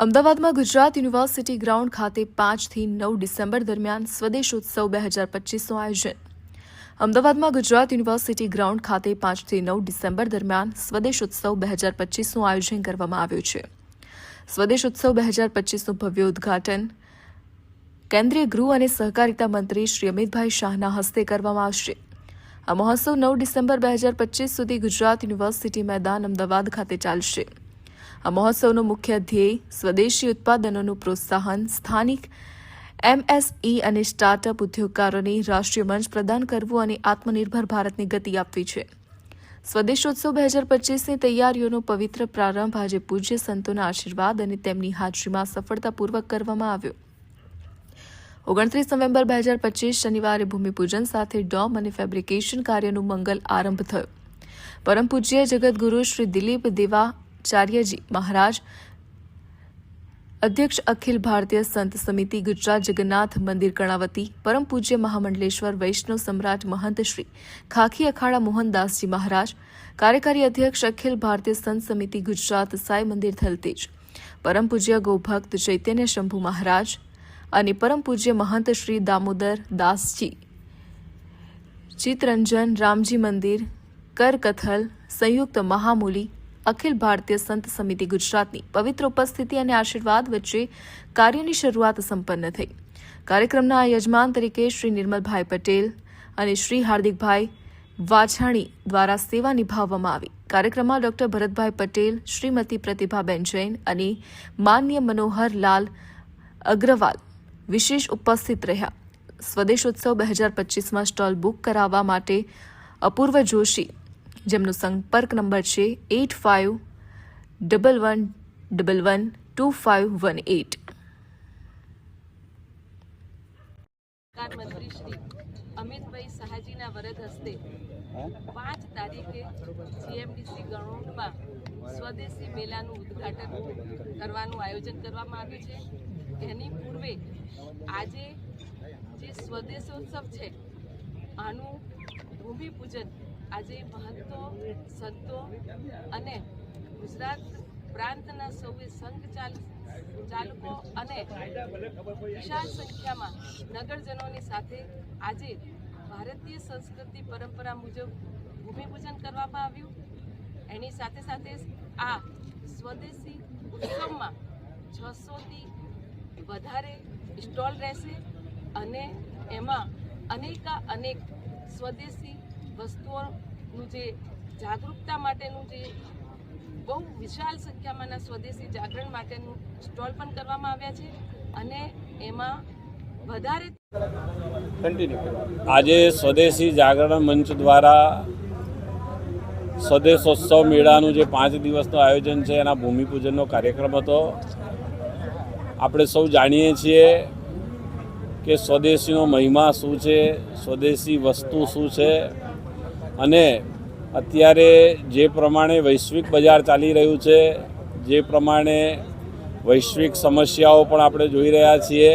અમદાવાદમાં Gujarat university ground ખાતે પાંચથી નવ ડિસેમ્બર દરમિયાન સ્વદેશોત્સવ બે હજાર પચીસનું આયોજન. અમદાવાદમાં ગુજરાત યુનિવર્સિટી ગ્રાઉન્ડ ખાતે પાંચથી નવ ડિસેમ્બર દરમિયાન સ્વદેશોત્સવ બે હજાર પચીસનું આયોજન કરવામાં આવ્યું છે. સ્વદેશ ઉત્સવ બે હજાર પચીસનું ભવ્ય ઉદ્ઘાટન કેન્દ્રીય ગૃહ અને સહકારિતા મંત્રી શ્રી અમિતભાઈ શાહના હસ્તે કરવામાં આવશે. આ મહોત્સવ નવ ડિસેમ્બર બે હજાર પચીસ સુધી ગુજરાત યુનિવર્સિટી મેદાન અમદાવાદ ખાતે ચાલશે. આ મહોત્સવનો મુખ્ય ધ્યેય સ્વદેશી ઉત્પાદનોનું પ્રોત્સાહન, સ્થાનિક એમએસઈ અને સ્ટાર્ટઅપ ઉદ્યોગકારોને રાષ્ટ્રીય મંચ પ્રદાન કરવું અને આત્મનિર્ભર ભારતની ગતિ આપવી છે. સ્વદેશોત્સવ બે હજાર પચીસની તૈયારીઓનો પવિત્ર પ્રારંભ આજે પૂજ્ય સંતોના આશીર્વાદ અને તેમની હાજરીમાં સફળતાપૂર્વક કરવામાં આવ્યો. ઓગણત્રીસ નવેમ્બર બે હજાર પચીસ શનિવારે ભૂમિપૂજન સાથે ડોમ અને ફેબ્રિકેશન કાર્યનું મંગલ આરંભ થયો. પરમ પૂજ્ય જગતગુરુ શ્રી દિલીપ દેવાચાર્યજી મહારાજ, અધ્યક્ષ અખિલ ભારતીય સંત સમિતિ ગુજરાત જગન્નાથ મંદિર કર્ણાવતી, પરમ પૂજ્ય મહામંડલેશ્વર વૈષ્ણવ સમ્રાટ મહંત શ્રી ખાખી અખાડા મોહનદાસજી મહારાજ, કાર્યકારી અધ્યક્ષ અખિલ ભારતીય સંત સમિતિ ગુજરાત સાઈ મંદિર થલતેજ, પરમ પૂજ્ય ગૌભક્ત ચૈતન્ય શંભુ મહારાજ અને પરમ પૂજ્ય મહંત શ્રી દામોદર દાસજી, ચિત્તરંજન રામજી મંદિર, કરકથલ, સંયુક્ત મહામૂલી અખિલ ભારતીય સંત સમિતિ ગુજરાતની પવિત્ર ઉપસ્થિતિ અને આશીર્વાદ વચ્ચે કાર્યની શરૂઆત સંપન્ન થઈ. કાર્યક્રમના યજમાન તરીકે શ્રી નિર્મલભાઈ પટેલ અને શ્રી હાર્દિકભાઈ વાછાણી દ્વારા સેવા નિભાવવામાં આવી. કાર્યક્રમમાં ડોક્ટર ભરતભાઈ પટેલ, શ્રીમતી પ્રતિભાબેન જૈન અને માન્ય મનોહર લાલ અગ્રવાલ વિશેષ ઉપસ્થિત રહ્યા. સ્વદેશ ઉત્સવ બે હજાર પચીસમાં સ્ટોલ બુક કરાવવા માટે અપૂર્વ જોશી જેમનો સંપર્ક નંબર છે eight five double one double one two five one eight. સરકાર મંત્રી શ્રી અમિતભાઈ શાહજીના વરદ હસ્તે પાંચ તારીખે જીએમડીસી ગણોટમાં સ્વદેશી મેળાનું ઉદ્ઘાટન કરવાનું આયોજન કરવામાં આવ્યું છે. એની પૂર્વે આજે જે સ્વદેશોત્સવ છે આનું ભૂમિપૂજન આજે મહંતો, સંતો અને ગુજરાત પ્રાંતના સૌએ સંઘ ચાલ, ચાલકો અને વિશાળ સંખ્યામાં નગરજનોની સાથે આજે ભારતીય સંસ્કૃતિ પરંપરા મુજબ ભૂમિપૂજન કરવામાં આવ્યું. એની સાથે સાથે આ સ્વદેશી ઉત્સવમાં છસોથી વધારે સ્ટોલ રહેશે અને એમાં અનેકા અનેક સ્વદેશી વસ્તુઓનું જે જાગૃતતા માટેનું જે બહુ વિશાળ સંખ્યામાંના સ્વદેશી જાગરણ માટેનું સ્ટોલ પણ કરવામાં આવ્યા છે અને એમાં વધારે આજે સ્વદેશી જાગરણ મંચ દ્વારા સ્વદેશોત્સવ મેળાનું જે પાંચ દિવસનું આયોજન છે, એના ભૂમિપૂજનનો કાર્યક્રમ હતો. આપણે સૌ જાણીએ છીએ કે સ્વદેશીનો મહિમા શું છે, સ્વદેશી વસ્તુ શું છે અને અત્યારે જે પ્રમાણે વૈશ્વિક બજાર ચાલી રહ્યું છે, જે પ્રમાણે વૈશ્વિક સમસ્યાઓ પણ આપણે જોઈ રહ્યા છીએ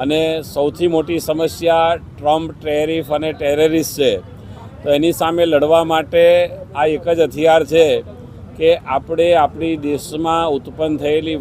અને સૌથી મોટી સમસ્યા ટ્રમ્પ ટેરિફ અને ટેરરિસ્ટ છે. તો એની સામે લડવા માટે આ એક જ હથિયાર છે કે આપણે આપણી દેશમાં ઉત્પન્ન થયેલી